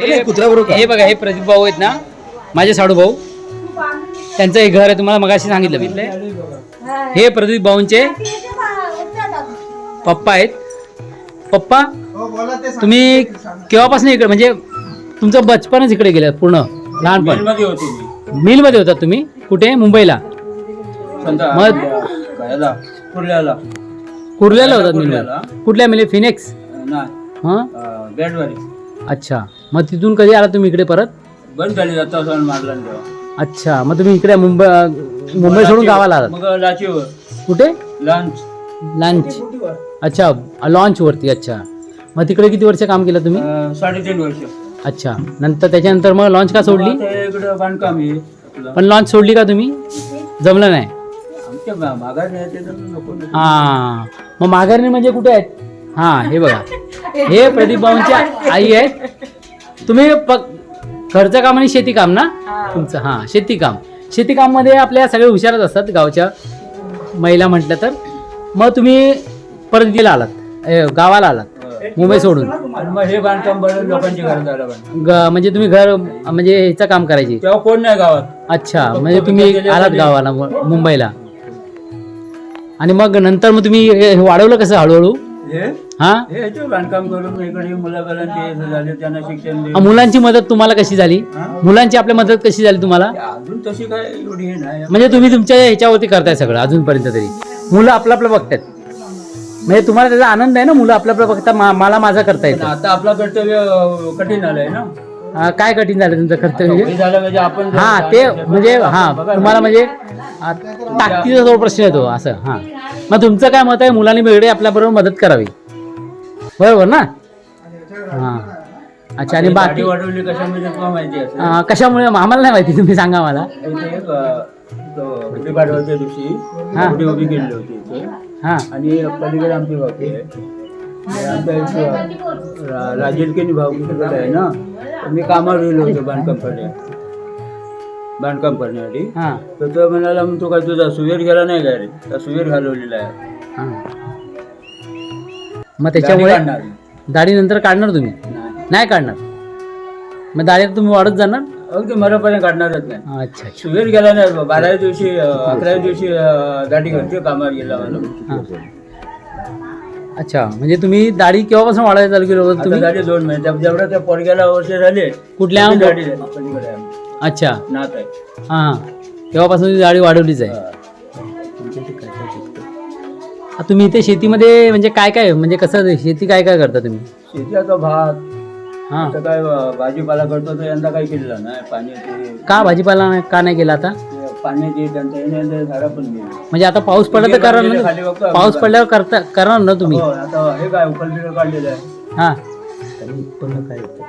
हे हे बघा हे प्रदीप भाऊ आहेत ना माझे साडू भाऊ. त्यांचं हे घर आहे तुम्हाला मगाशी सांगितलं मी. हे प्रदीप भाऊंचे पप्पा आहेत. पप्पा तुम्ही केव्हापासून इकडे म्हणजे तुमचं बचपनच इकडे गेलं पूर्ण लहानपण. मध्ये होतो मी. मिलमध्ये होता तुम्ही? कुठे? मुंबईला? मग- याला कुर्ल्याला. कुर्ल्याला होतात. मिल कुठल्या मिले फिनेक्स हां? अच्छा. मग तिथून कधी आला तुम्ही इकडे परत? बंद झाली जाता सण मारला न तेव्हा. अच्छा मग तुम्ही इकडे मुंबई मुंबई सोडून गावाला आलात? मग लाचीवर. कुठे? लंच. लंच. अच्छा लॉन्च वरती अच्छा. मग तिकडे किती वर्ष काम केलं तुम्ही? साडेतीन वर्ष. अच्छा नंतर त्याच्यानंतर मग लॉन्च का सोडली? आता इकडं बांधकाम आहे. आपलं. पण लॉन्च सोडली का तुम्ही? जमलं नाही. आमच्या मा- माघार नाही ते तर नको नको. हा. मग माघारी म्हणजे कुठे आहेत? हा हे बघा. हे प्रदीप भाऊंची आई आहेत. तुम्ही प- घरचं काम आणि शेती काम ना? तुमचं हा शेती काम. शेती काममध्ये आपल्या सगळे हुशारच असतात गावच्या महिला म्हटलं तर. मग तुम्ही परत गेला आलात ए, गावाला आलात मुंबई सोडून. आणि मग हे बांधकाम बरं लोकांची घर झालं बांधकाम ग- म्हणजे तुम्ही घर म्हणजे ह्याचं काम करायचे? तेव्हा कोण नाही गावात. अच्छा म्हणजे तुम्ही आलात गावाला मु- मुंबईला. आणि मग नंतर मग तुम्ही हे वाढवलं कसं हळूहळू? हे? अ. मुलांची मदत तुम्हाला कशी झाली? मुलांची आपल्या मदत कशी झाली तुम्हाला? अजून तशी काय एवढी हे नाही. म्हणजे तुम्ही तुमच्या ह्याच्यावरती करताय सगळं अजूनपर्यंत तरी. मुलं आपलं आपलं बघतात. म्हणजे तुम्हाला त्याचा आनंद आहे ना मुलं आपलं आपलं बघता मा- मला माझा करता पण येतं आता आपलं कर्तव्य अं, कठीण झालंय ना. अ, काय कठीण झालं तुमचं झालं म्हणजे आपण जर हा ते म्हणजे हा तुम्हाला म्हणजे अ, ताकदीचा जो प्रश्न येतो असं हा. मग तुमचं काय मत आहे? मुलांनी वेगळे आपल्याबरोबर मदत करावी. बरोबर ना? हा. अच्छा आणि दाढी बाकी वाढवली कशामध्ये तुला माहिती असेल. अ, कशामुळे? आम्हाला नाही माहिती तुम्ही सांगा मला. इथे एक अं, तो गुढीपाडव्याच्या दिवशी हा. गुढी उभी केली होती इथे. हा. आणि पलीकडे आमची आहे. आणि आमच्या इथे रा- राजेलकेनी भावकीकडे आहे ना? मी कामावर गेलो होतो बांधकाम करण्या बांधकाम करण्यासाठी. हा. तर तो म्हणाला मग तो काय तुझा सुवेर गेला नाही काय रे? तर सुवेर घालवलेला आहे. हा. मग त्याच्यामुळे दाढी काढणार. दाढी नंतर काढणार तुम्ही? नाही. काढणार. मग दाढी तुम्ही वाढत जाणार? अगदी मरापर्यंत काढणारच नाही. अच्छा अच्छा. सुवेर गेला नाही. बाराव्या दिवशी अं, अकराव्या दिवशी अं, दाढी घरचे कामावर गेला मला. हा. अच्छा म्हणजे तुम्ही दाढी केव्हापासून वाढायला चालू केलं होतं? आता तुम्ही? झाले दोन महिने. त्या- त्या पोरग्याला वर्ष झाले कुठल्या झाली. पलीकडे. अच्छा. नात आहे. हा. हा तेव्हापासून ती दाढी वाढवलीच आहे? हा. आ, तुम्ही इथे शेतीमध्ये म्हणजे काय काय म्हणजे कसं शेती काय काय करता तुम्ही? शेतीचा भात हा. आता काय अं, भाजीपाला करतो तर यंदा काही केलेला नाही. पाण्याचे का भाजीपाला नाही- का नाही केला आता? झाडं पण गेली म्हणजे आता पाऊस पडला तर करा खाली ना. बघतो पाऊस पडल्यावर करता करणार ना तुम्ही? हो आता हे काय उकल बिकल काढलेलं आहे. हा. त्याने उत्पन्न काय होतं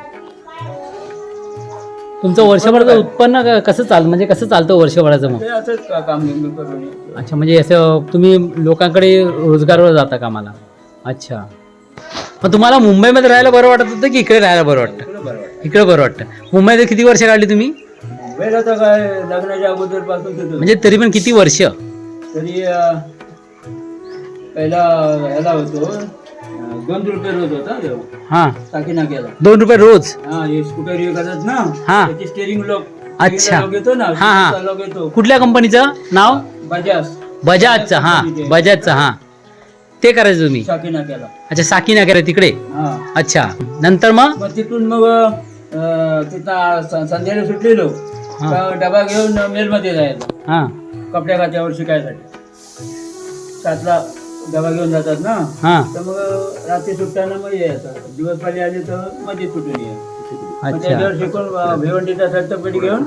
तुमचं वर्षभराचं उत्पन्न क- कसं चाल म्हणजे कसं चालतं वर्षभराचं मग? ते असंच का- काम नेहमी करून? येतो. अच्छा म्हणजे असं तुम्ही लोकांकडे रोजगारवर जाता कामाला. अच्छा. मग तुम्हाला मुंबईमध्ये राहायला बरं वाटत होतं की इकडे राहायला बरं वाटतं? तुला बरं वाटतं. इकडे बरं वाटतं. मुंबईत किती वर्ष काढली तुम्ही? मुंबईला तर काय लग्नाच्या अगोदरपासून म्हणजे तरी पण किती वर्ष? तरी पहिला ह्याला होतो दोन रुपये रोज होता हां. टाकी नाक्याला दोन रुपये रोज? हा हे स्कूटर करतात ना हा. त्याची स्टेरिंग लॉक अच्छा. येतो ना हा, हा. लॉक येतो. कुठल्या कंपनीचं नाव? बजाज. बजाजचं हां. बजाजचं हां. ते करायचं तुम्ही? टाकी नाक्याला अच्छा साकी नगर तिकडे अच्छा. नंतर मग? तिथून मग तिथं संध्याकाळी सुटलेलो. हा. का डबा घेऊन मेलमध्ये जायचं. हां. कपड्या खात्यावर शिकायसाठी. सातला डबा घेऊन जातात ना? हां. तर मग रात्री सुटताना मग यायचं दिवस पाली आले तर मध्ये सुटून ये? मग अच्छा. त्याच्यावर शिकून अं, भिवंडीचा सर्टिफिकेट घेऊन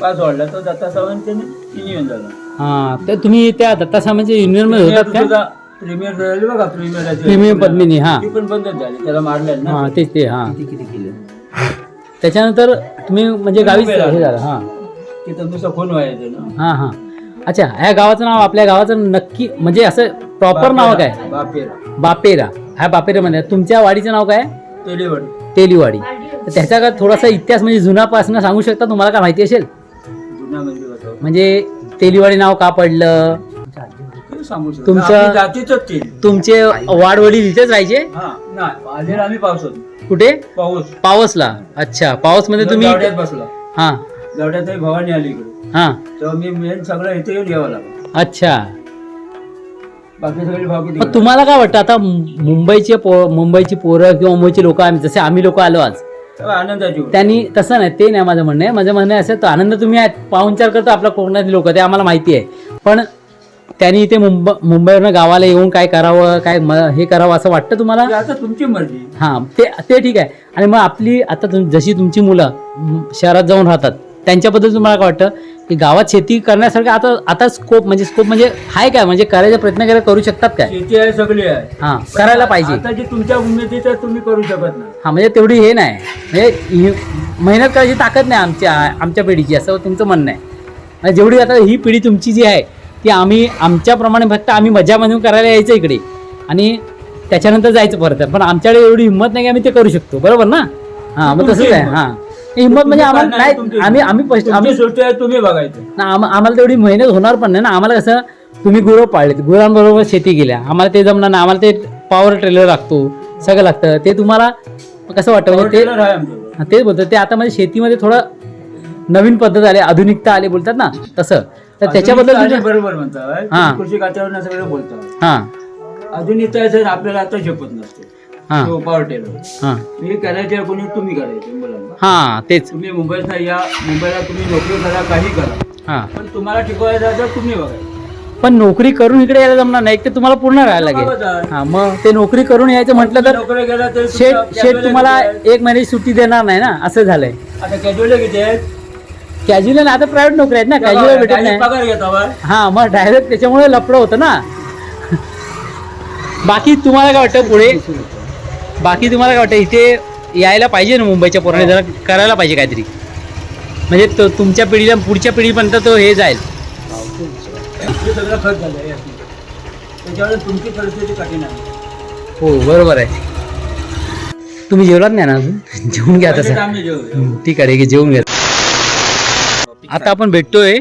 पास वाढला तो दत्ता सावंत त्यांनी येऊन झाला हां. तर तुम्ही त्या दत्तासामाच्या युनियनमध्ये होतात का प्रीमियर झाली बघा प्रीमियर प्रीमियम पद्मिनी हां. ती पण बंदच झाली. त्याला मारलं ना? हां तेच ते हां. किती किती केलं? त्याच्यानंतर तुम्ही म्हणजे गावीच हे झालं हां. तिथं नुसतं खून व्हायचं ना. हां हां. अच्छा ह्या गावाचं नाव आपल्या गावाचं नक्की म्हणजे असं प्रॉपर नाव काय? बापेरा. बापेरा. ह्या बापेरामध्ये तुमच्या वाडीचं नाव काय? तेलीवड. तेलीवाडी. तर त्याचा का थोडासा इतिहास म्हणजे जुनापासून सांगू शकता? तुम्हाला काय माहिती असेल? जुना होतं म्हणजे तेलीवाडी नाव का पडलं? सांगू शकतो. तुमचं- ती वाडवडील इथेच राहायचे? हा नाही. आम्ही पावसात कुठे? पाऊस. पावसला. अच्छा पावसमध्ये तुम्ही बसला. हा. भवानी आली इकडे. हा. तेव्हा मी मेन सगळं इथे येऊन यावं लागलं. अच्छा. बाकी सगळी भावकी मग तिकडे. तुम्हाला काय वाटतं? आता मु- मुंबईचे पो मुंबईची पोरं किंवा मुंबईची लोक आम्ही जसे आम्ही लोक आलो आज. तेव्हा आनंदाची गोष्ट. त्यांनी तसं नाही ते नाही माझं म्हणणं आहे. माझं म्हणणं आहे असं तो आनंद तुम्ही आहेत पाहुणचार करतो आपल्या कोकणातले लोक ते आम्हाला माहिती आहे. पण त्यांनी इथे मुंबई मुंबईवरनं गावाला येऊन काय करावं काय म- हे करावं असं वाटतं तुम्हाला? ते आता तुमची मर्जी. हां ते ते ठीक आहे. आणि मग आपली आता तुम जशी तुमची मुलं शहरात जाऊन राहतात त्यांच्याबद्दल तुम्हाला काय वाटतं? की गावात शेती करण्यासारखं आता आता स्कोप म्हणजे स्कोप म्हणजे आहे काय? म्हणजे करायचा प्रयत्न करायला करू शकतात काय? शेती आहे सगळी आहे. हां करायला पाहिजे. आता जी तुमच्या उमेदीचं तुम्ही करू शकत नाही. हा म्हणजे तेवढी हे नाही. म्हणजे ही- मेहनत करायची ताकद नाही आमच्या आमच्या पिढीची असं तुमचं म्हणणं आहे. म्हणजे जेवढी आता ही पिढी तुमची जी आहे ती आम्ही आमच्याप्रमाणे फक्त आम्ही मजा म्हणून करायला यायचं इकडे. आणि त्याच्यानंतर जायचं परत. पण आमच्याकडे एवढी हिंमत नाही की आम्ही ते करू शकतो. बरोबर ना? हां मग तसंच आहे. हां. हिंमत म्हणजे आम्हाला नाही आम्ही आम्ही आम्ही तुम्ही बघायचं. ना आम- आम्हाला तेवढी मेहनत होणार पण नाही ना. आम्हाला कसं तुम्ही गुरं पाळलेत. गुरांबरोबर शेती केल्या. आम्हाला ते जमणार नाही. आम्हाला ते पॉवर ट्रेलर लागतो. सगळं लागतं. ते तुम्हाला कसं वाटतं? म्हणजे ते टेलर आहे आमच्याकडे. हा, तेच बोलतो ते आता म्हणजे शेतीमध्ये थोडं नवीन पद्धत आली. आधुनिकता आली बोलतात ना? तसं. तर त्याच्याबद्दल बरोबर हा. कृषी खात्यावर सगळं बोलतात. हां. आधुनिकता आहे सर आपल्याला आता शपथ नसते. हां. पॉवर टेलर हां. मी करायचे कोणी तुम्ही करायचे मुलांना. हां तेच. तुम्ही मुंबईत या मुंबईला तुम्ही नोकरी करा काही करा. हां. पण तुम्हाला टिकवायचं तर तुम्ही बघायचं पण नोकरी करून इकडे यायला जमणार नाही एक तर तुम्हाला पूर्ण राहायला लागेल. हां मग ते नोकरी करून यायचं म्हटलं तर नोकरी गेला तर शेट शेट तुम्हाला? एक महिन्याची सुट्टी देणार नाही ना असं झालंय. आता कॅज्युअल किती आहेत? कॅज्युअल आता प्रायव्हेट नोकरी आहेत ना कॅज्युअल भेटत नाही. पगार घेता बा. हा मग डायरेक्ट त्याच्यामुळे लफडं होतं ना. बाकी तुम्हाला काय वाटतं पुढे? बाकी तुम्हाला काय वाटतं इथे यायला पाहिजे ना मुंबईच्या पोराने? जरा करायला पाहिजे काहीतरी. म्हणजे तो तुमच्या पिढीला पुढच्या पिढीपर्यंत तो हे जाईल. हे सगळं खर्च झालं आहे यातून. त्याच्यावर तुमची परिस्थिती कठीण आहे. हो बरोबर आहे. तुम्ही जेवलात नाही ना अजून? जेवून घ्या तसं आम्ही जेवू. ठीक आहे की जेवून घ्या. आता आपण भेटतोय.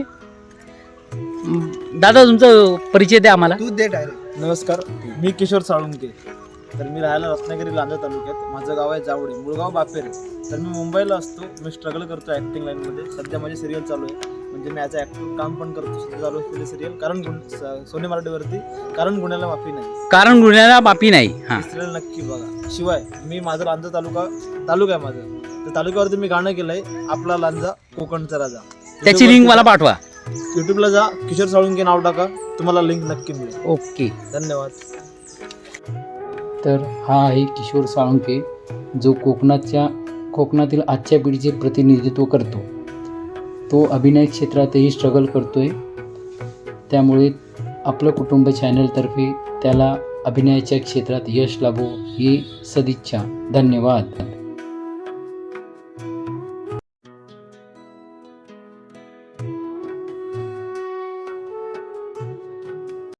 दादा तुमचा परिचय द्या आम्हाला. तू दे डायरेक्ट नमस्कार मी किशोर साळुंके. तर मी राहायला रत्नागिरी लांजा तालुक्यात. माझं गाव आहे जावडे मुळगाव बापेरे. तर मी मुंबईला असतो. मी स्ट्रगल करतो ॲक्टिंग लाईनमध्ये सध्या माझी सिरियल चालू आहे. म्हणजे मी ॲज अ ॲक्टर काम पण करतो. सध्या चालू असलेली सिरियल कारण गुण स- सोनी मराठीवरती. कारण गुन्ह्याला माफी नाही. कारण गुन्ह्याला माफी नाही. हा. सिरियल नक्की बघा. शिवाय मी माझा लांजा तालुका तालुका आहे माझं. तर तालुक्यावरती मी गाणं केलं आहे आपला लांजा कोकणचा राजा. त्याची लिंक मला पाठवा. युट्यूबला जा किशोर साळुंके नाव टाका तुम्हाला लिंक नक्की मिळेल. ओके. धन्यवाद. तर हा आहे किशोर साळुंके जो कोकणाच्या कोकणातील आजच्या पिढीचे प्रतिनिधित्व करतो. तो अभिनय क्षेत्रातही स्ट्रगल करतोय. त्यामुळे आपलं कुटुंब चॅनलतर्फे त्याला अभिनयाच्या क्षेत्रात यश लाभो ही सदिच्छा. धन्यवाद.